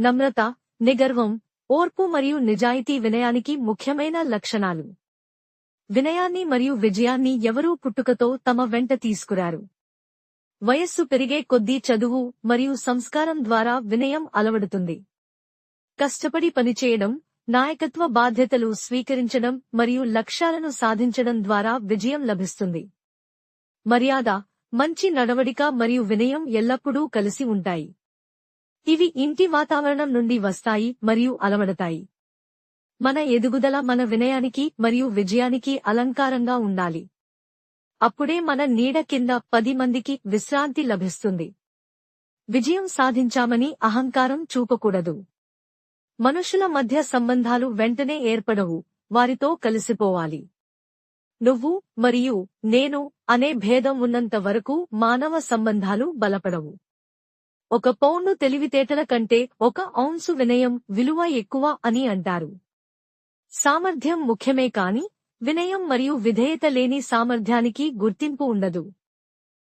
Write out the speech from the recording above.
నమ్రత నిగర్వం ఓర్పు మరియు నిజాయితీ వినయానికి ముఖ్యమైన లక్షణాలు. వినయాన్ని మరియు విజయాన్ని ఎవరూ పుట్టుకతో తమ వెంట తీసుకురారు. వయస్సు పెరిగే కొద్దీ చదువు మరియు సంస్కారం ద్వారా వినయం అలవడుతుంది. కష్టపడి పనిచేయడం నాయకత్వ బాధ్యతలు స్వీకరించడం మరియు లక్ష్యాలను సాధించడం ద్వారా విజయం లభిస్తుంది. మర్యాద మంచి నడవడిక మరియు వినయం ఎల్లప్పుడూ కలిసి ఉంటాయి. ఇవి ఇంటి వాతావరణం నుండి వస్తాయి మరియు అలవడతాయి. మన ఎదుగుదల మన వినయానికి మరియు విజయానికి అలంకారంగా ఉండాలి. అప్పుడే మన నీడ కింద పది మందికి విశ్రాంతి లభిస్తుంది. విజయం సాధించామని అహంకారం చూపకూడదు. మనుషుల మధ్య సంబంధాలు వెంటనే ఏర్పడవు వారితో కలిసిపోవాలి. నువ్వు మరియు నేను అనే భేదం ఉన్నంత వరకు మానవ సంబంధాలు బలపడవు. ఒక పౌండు తెలివితేటల కంటే ఒక ఔన్సు వినయం విలువ ఎక్కువ అని అంటారు. సామర్థ్యం ముఖ్యమే కాని వినయం మరియు విధేయత లేని సామర్థ్యానికి గుర్తింపు ఉండదు.